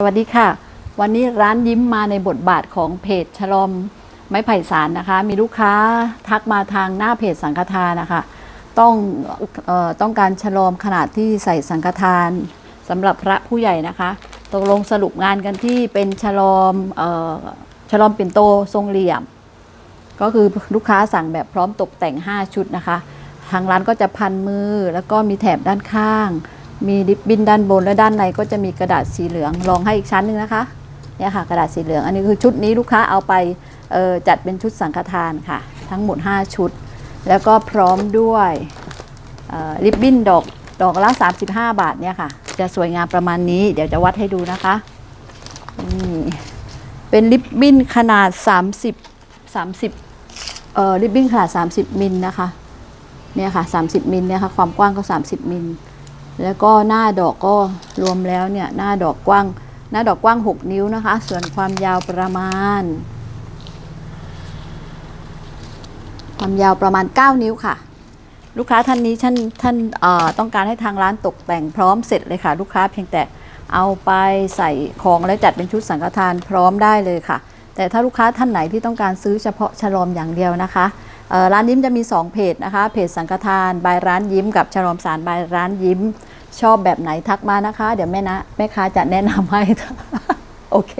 สวัสดีค่ะ วันนี้ร้านยิ้มมาในบทบาทของเพจฉลอมไม้ไผ่สารนะคะ มีลูกค้าทักมาทางหน้าเพจสังฆทานนะคะ ต้องออต้องการฉลอมขนาดที่ใส่สังฆทานสำหรับพระผู้ใหญ่นะคะตกลงสรุปงานกันที่เป็นฉลอมออฉลอมปิ่นโตทรงเหลี่ยม ก็คือลูกค้าสั่งแบบพร้อมตกแต่ง 5 ชุดนะคะ ทางร้านก็จะพันมือแล้วก็มีแถบด้านข้าง มีริบบิ้นด้านบนและด้านในก็จะมีกระดาษสีเหลืองรองให้อีกชั้นหนึ่งนะคะเนี่ยค่ะกระดาษสีเหลืองอันนี้คือชุดนี้ลูกค้าเอาไปจัดเป็นชุดสังฆทานค่ะ ทั้งหมด 5 ชุด แล้วก็พร้อมด้วยริบบิ้นดอกดอกละ 35 บาทเนี่ยค่ะ จะสวยงามประมาณนี้ เดี๋ยวจะวัดให้ดูนะคะนี่เป็นริบบิ้นขนาด 30 30เอ่อริบบิ้นขนาด 30มิลนะคะเนี่ยค่ะ 30มิลเนี่ยค่ะความกว้างก็ 30มิล แล้วก็หน้าดอกก็รวมแล้วเนี่ยหน้าดอกกว้าง หน้าดอกกว้าง 6 นิ้วนะคะ ส่วนความยาวประมาณ ความยาวประมาณ 9 นิ้วค่ะ ลูกค้าท่านนี้ท่านท่านต้องการให้ทางร้านตกแต่งพร้อมเสร็จเลยค่ะ ลูกค้าเพียงแต่เอาไปใส่ของแล้วจัดเป็นชุดสังฆทานพร้อมได้เลยค่ะ แต่ถ้าลูกค้าท่านไหนที่ต้องการซื้อเฉพาะฉลอมอย่างเดียวนะคะร้านยิ้มจะมี 2 เพจนะคะ เพจสังฆทานบายร้านยิ้มกับฉลอมสารบายร้านยิ้ม ชอบแบบไหนทักมานะคะ เดี๋ยวแม่นะแม่ค้าจะแนะนำให้ โอเค